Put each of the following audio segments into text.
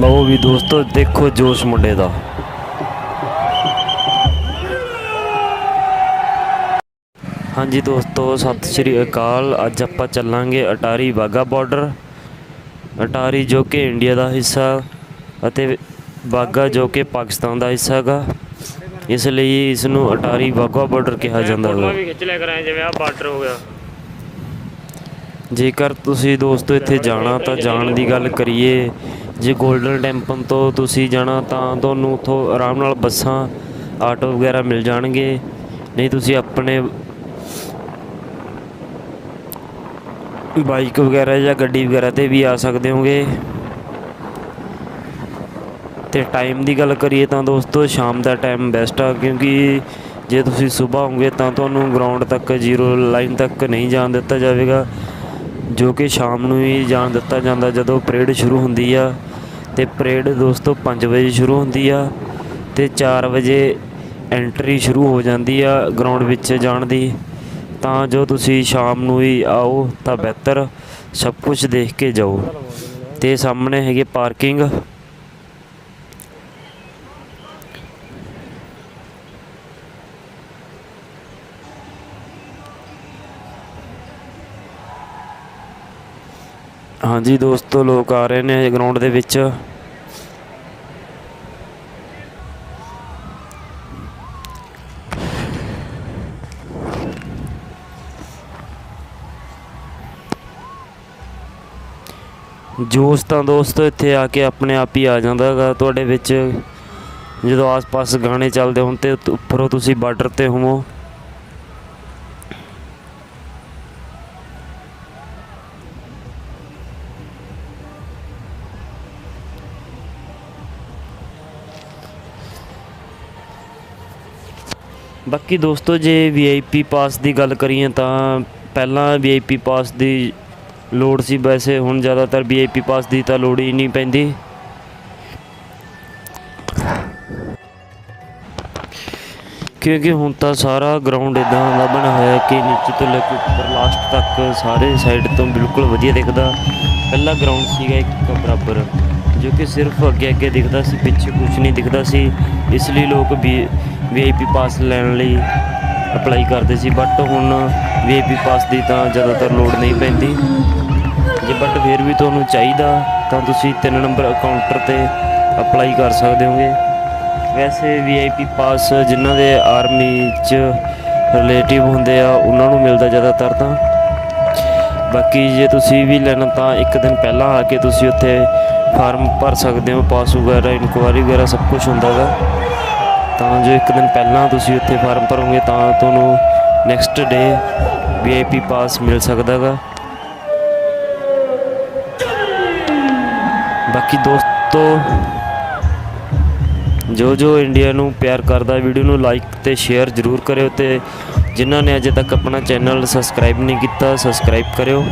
ਲਓ ਵੀ ਦੋਸਤੋ ਦੇਖੋ ਜੋਸ਼ ਮੁੰਡੇ ਦਾ। ਹਾਂਜੀ ਦੋਸਤੋ ਸਤਿ ਸ਼੍ਰੀ ਅਕਾਲ। ਅੱਜ ਆਪਾਂ ਚੱਲਾਂਗੇ ਅਟਾਰੀ ਵਾਗਾ ਬਾਰਡਰ ਅਟਾਰੀ ਜੋ ਕਿ ਇੰਡੀਆ ਦਾ ਹਿੱਸਾ ਅਤੇ ਵਾਗਾ ਜੋ ਕਿ ਪਾਕਿਸਤਾਨ ਦਾ ਹਿੱਸਾ ਹੈਗਾ। ਇਸ ਲਈ ਇਸ ਨੂੰ ਅਟਾਰੀ ਵਾਗਾ ਬਾਰਡਰ ਕਿਹਾ ਜਾਂਦਾ ਹੈ ਫੋਟੋਆਂ ਵੀ ਖਿੱਚ ਲਿਆ ਕਰਾਂ ਜਿਵੇਂ ਆ ਬਾਰਡਰ ਹੋ ਗਿਆ। ਜੇਕਰ ਤੁਸੀਂ ਦੋਸਤੋ ਇੱਥੇ ਜਾਣਾ ਤਾਂ ਜਾਣ ਦੀ ਗੱਲ ਕਰੀਏ। ਜੇ 골ਡਨ ਟੈਂਪਲ ਤੋਂ ਤੁਸੀਂ ਜਾਣਾ ਤਾਂ ਤੁਹਾਨੂੰ ਉੱਥੋਂ ਆਰਾਮ ਨਾਲ ਬੱਸਾਂ, ਆਟੋ ਵਗੈਰਾ ਮਿਲ ਜਾਣਗੇ। ਨਹੀਂ, ਤੁਸੀਂ ਆਪਣੇ ਬਾਈਕ ਵਗੈਰਾ ਜਾਂ ਗੱਡੀ ਵਗੈਰਾ ਤੇ ਵੀ ਆ ਸਕਦੇ ਹੋਗੇ। ਤੇ ਟਾਈਮ ਦੀ ਗੱਲ ਕਰੀਏ ਤਾਂ ਦੋਸਤੋ, ਸ਼ਾਮ ਦਾ ਟਾਈਮ ਬੈਸਟ ਆ, ਕਿਉਂਕਿ ਜੇ ਤੁਸੀਂ ਸਵੇਰ ਹੋਗੇ ਤਾਂ ਤੁਹਾਨੂੰ ਗਰਾਊਂਡ ਤੱਕ, ਜ਼ੀਰੋ ਲਾਈਨ ਤੱਕ ਨਹੀਂ ਜਾਣ ਦਿੱਤਾ ਜਾਵੇਗਾ, ਜੋ ਕਿ ਸ਼ਾਮ ਨੂੰ ਹੀ ਜਾਣ ਦਿੱਤਾ ਜਾਂਦਾ ਜਦੋਂ ਪਰੇਡ ਸ਼ੁਰੂ ਹੁੰਦੀ ਆ। ਤੇ ਪਰੇਡ ਦੋਸਤੋ 5 ਵਜੇ ਸ਼ੁਰੂ ਹੁੰਦੀ ਆ ਤੇ 4 ਵਜੇ ਐਂਟਰੀ ਸ਼ੁਰੂ ਹੋ ਜਾਂਦੀ ਆ ਗਰਾਊਂਡ ਵਿੱਚ ਜਾਣ ਦੀ। ਤਾਂ ਜੋ ਤੁਸੀਂ ਸ਼ਾਮ ਨੂੰ ਹੀ ਆਓ ਤਾਂ ਬਿਹਤਰ ਸਭ ਕੁਝ ਦੇਖ ਕੇ ਜਾਓ। ਤੇ ਸਾਹਮਣੇ ਹੈਗੇ ਪਾਰਕਿੰਗ। ਹਾਂਜੀ, ਦੋਸਤੋ, ਲੋਕ ਆ ਰਹੇ ਨੇ ਗਰਾਊਂਡ ਦੇ ਵਿੱਚ। ਜੋਸ਼ ਤਾਂ ਦੋਸਤੋ ਇੱਥੇ ਆ ਕੇ ਆਪਣੇ ਆਪ ਹੀ ਆ ਜਾਂਦਾ ਹੈਗਾ। ਤੁਹਾਡੇ ਵਿੱਚ ਜਦੋਂ ਆਸ-ਪਾਸ ਗਾਣੇ ਚੱਲਦੇ ਹੋਣ ਤੇ ਉੱਪਰੋਂ ਤੁਸੀਂ ਬਾਰਡਰ ਤੇ ਹੋਵੋ। ਬਾਕੀ ਦੋਸਤੋ, ਜੇ ਵੀਆਈਪੀ ਪਾਸ ਦੀ ਗੱਲ ਕਰੀਏ ਤਾਂ ਪਹਿਲਾਂ ਵੀਆਈਪੀ ਪਾਸ ਦੀ ਲੋੜ ਸੀ। ਵੈਸੇ ਹੁਣ ਜ਼ਿਆਦਾਤਰ ਵੀਆਈਪੀ ਪਾਸ ਦੀ ਤਾਂ ਲੋੜ ਹੀ ਨਹੀਂ ਪੈਂਦੀ। ਕਿਉਂਕਿ ਹੁਣ ਤਾਂ ਸਾਰਾ ਗਰਾਊਂਡ ਇਦਾਂ ਦਾ ਬਣਿਆ ਹੋਇਆ ਕਿ ਨੀਚੇ ਤੋਂ ਲੈ ਕੇ ਉੱਪਰ ਲਾਸਟ ਤੱਕ ਸਾਰੇ ਸਾਈਡ ਤੋਂ ਬਿਲਕੁਲ ਵਧੀਆ ਦਿਖਦਾ। ਪਹਿਲਾ ਗਰਾਊਂਡ ਸੀਗਾ ਇੱਕ ਬਰਾਬਰ, ਜੋ ਕਿ ਸਿਰਫ ਅੱਗੇ ਅੱਗੇ ਦਿਖਦਾ ਸੀ, ਪਿੱਛੇ ਕੁਝ ਨਹੀਂ ਦਿਖਦਾ ਸੀ। ਇਸ ਲਈ ਲੋਕ ਵੀ ਵੀਆਈਪੀ ਪਾਸ ਲੈਣ ਲਈ ਅਪਲਾਈ ਕਰਦੇ ਸੀ ਬਟ ਹੁਣ ਵੀਆਈਪੀ ਪਾਸ ਦੀ ਤਾਂ ਜ਼ਿਆਦਾਤਰ ਲੋੜ ਨਹੀਂ ਪੈਂਦੀ। ਜੇ ਬਟ ਫਿਰ ਵੀ ਤੁਹਾਨੂੰ ਚਾਹੀਦਾ, ਤਾਂ ਤੁਸੀਂ 3 ਨੰਬਰ ਕਾਊਂਟਰ ਤੇ ਅਪਲਾਈ ਕਰ ਸਕਦੇ ਹੋਗੇ। ਵੈਸੇ ਵੀਆਈਪੀ ਪਾਸ ਜਿਨ੍ਹਾਂ ਦੇ ਆਰਮੀ 'ਚ ਰਿਲੇਟਿਵ ਹੁੰਦੇ ਆ, ਉਹਨਾਂ ਨੂੰ ਮਿਲਦਾ ਜ਼ਿਆਦਾਤਰ ਤਾਂ। ਬਾਕੀ ਜੇ ਤੁਸੀਂ ਵੀ ਲੈਣਾ ਤਾਂ ਇੱਕ ਦਿਨ ਪਹਿਲਾਂ ਆ ਕੇ ਤੁਸੀਂ ਉੱਥੇ ਫਾਰਮ ਭਰ ਸਕਦੇ ਹੋ ਪਾਸ ਵਗੈਰਾ ਇਨਕੁਆਰੀ ਵਗੈਰਾ ਸਭ ਕੁਝ ਹੁੰਦਾ ਗਾ। ਤਾਂ ਜੋ ਇੱਕ ਦਿਨ ਪਹਿਲਾਂ ਤੁਸੀਂ ਉੱਥੇ ਫਾਰਮ ਭਰੋਗੇ ਤਾਂ ਤੁਹਾਨੂੰ ਨੈਕਸਟ ਡੇ ਵੀਆਈਪੀ ਪਾਸ ਮਿਲ ਸਕਦਾ ਗਾ ਬਾਕੀ ਦੋਸਤੋ ਜੋ ਜੋ ਇੰਡੀਆ ਨੂੰ ਪਿਆਰ ਕਰਦਾ ਵੀਡੀਓ ਨੂੰ ਲਾਈਕ ਤੇ ਸ਼ੇਅਰ ਜ਼ਰੂਰ ਕਰਿਓ ਤੇ ਜਿਨ੍ਹਾਂ ਨੇ ਅਜੇ ਤੱਕ ਆਪਣਾ ਚੈਨਲ ਸਬਸਕ੍ਰਾਈਬ ਨਹੀਂ ਕੀਤਾ ਸਬਸਕ੍ਰਾਈਬ ਕਰਿਓ।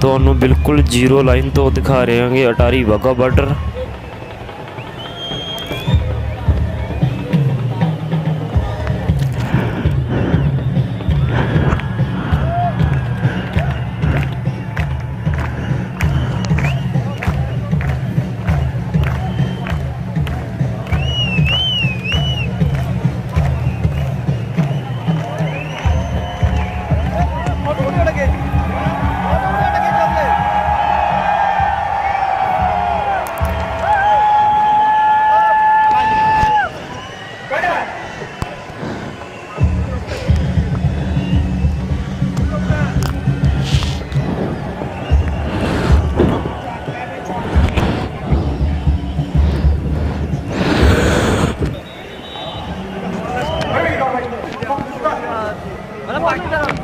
ਤੁਹਾਨੂੰ ਬਿਲਕੁਲ ਜ਼ੀਰੋ ਲਾਈਨ ਤੋਂ ਦਿਖਾ ਰਹੇ ਹਾਂਗੇ ਅਟਾਰੀ ਵਾਗਾ ਬਾਰਡਰ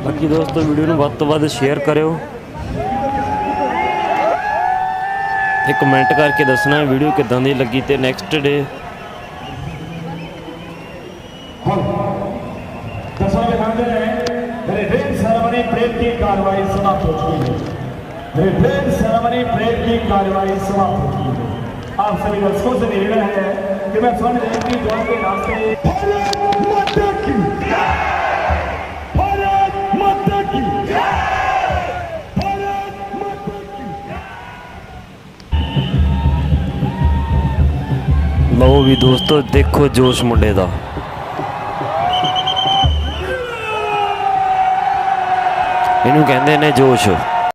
ਬਾਕੀ ਦੋਸਤੋ ਵੀਡੀਓ ਨੂੰ ਵੱਧ ਤੋਂ ਵੱਧ ਸ਼ੇਅਰ ਕਰਿਓ ਤੇ ਕਮੈਂਟ ਕਰਕੇ ਦੱਸਣਾ ਵੀਡੀਓ ਕਿਦਾਂ ਦੀ ਲੱਗੀ ਤੇ ਨੈਕਸਟ ਡੇ दसों के सामने है रिटेन सेरेमनी परेड की कार्रवाई समाप्त हो चुकी है रिटेन सेरेमनी परेड की कार्रवाई समाप्त हो चुकी है आप सभी दर्शकों से निवेदन है कि मैं स्वर्ण जयंती द्वार के रास्ते ਲਓ ਵੀ ਦੋਸਤੋ ਦੇਖੋ ਜੋਸ਼ ਮੁੰਡੇ ਦਾ। ਇਹਨੂੰ ਕਹਿੰਦੇ ਨੇ ਜੋਸ਼।